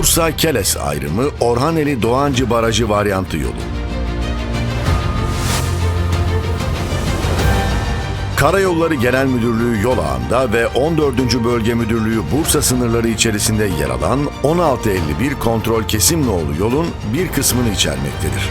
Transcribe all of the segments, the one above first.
Bursa-Keles ayrımı Orhaneli Doğancı Barajı varyantı yolu. Karayolları Genel Müdürlüğü yol ağında ve 14. Bölge Müdürlüğü Bursa sınırları içerisinde yer alan 1651 kontrol kesim nolu yolun bir kısmını içermektedir.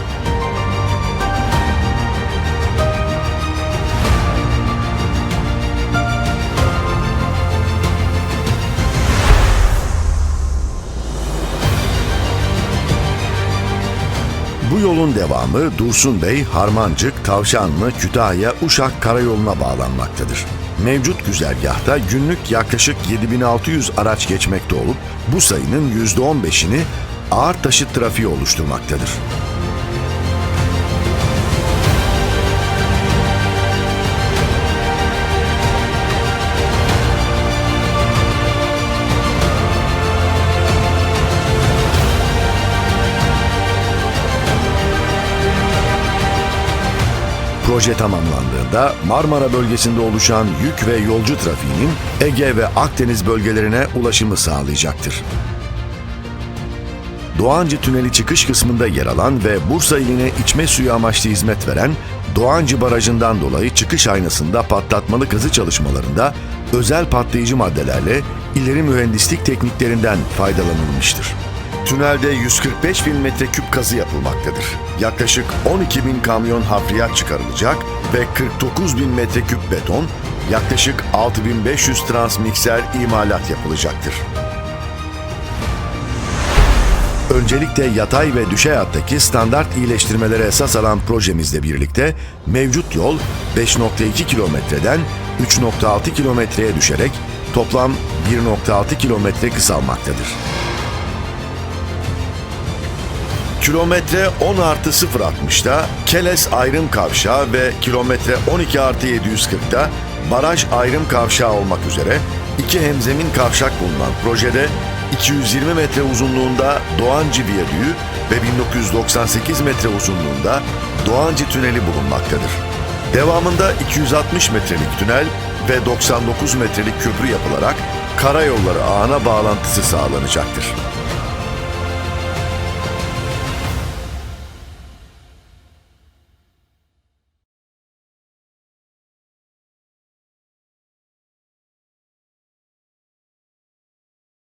Bu yolun devamı Dursun Bey, Harmancık, Tavşanlı, Kütahya, Uşak karayoluna bağlanmaktadır. Mevcut güzergahta günlük yaklaşık 7600 araç geçmekte olup bu sayının %15'ini ağır taşıt trafiği oluşturmaktadır. Proje tamamlandığında Marmara bölgesinde oluşan yük ve yolcu trafiğinin Ege ve Akdeniz bölgelerine ulaşımı sağlayacaktır. Doğancı Tüneli çıkış kısmında yer alan ve Bursa iline içme suyu amaçlı hizmet veren Doğancı Barajı'ndan dolayı çıkış aynasında patlatmalı kazı çalışmalarında özel patlayıcı maddelerle ileri mühendislik tekniklerinden faydalanılmıştır. Tünelde 145 bin metreküp kazı yapılmaktadır. Yaklaşık 12 bin kamyon hafriyat çıkarılacak ve 49 bin metreküp beton, yaklaşık 6500 transmikser imalat yapılacaktır. Öncelikle yatay ve düşey hattaki standart iyileştirmelere esas alan projemizle birlikte mevcut yol 5.2 kilometreden 3.6 kilometreye düşerek toplam 1.6 kilometre kısalmaktadır. Kilometre 10 artı 0.60'da Keles ayrım kavşağı ve kilometre 12 artı 740'da baraj ayrım kavşağı olmak üzere iki hemzemin kavşak bulunan projede 220 metre uzunluğunda Doğancı Viyadüğü ve 1998 metre uzunluğunda Doğancı Tüneli bulunmaktadır. Devamında 260 metrelik tünel ve 99 metrelik köprü yapılarak karayolları ağına bağlantısı sağlanacaktır.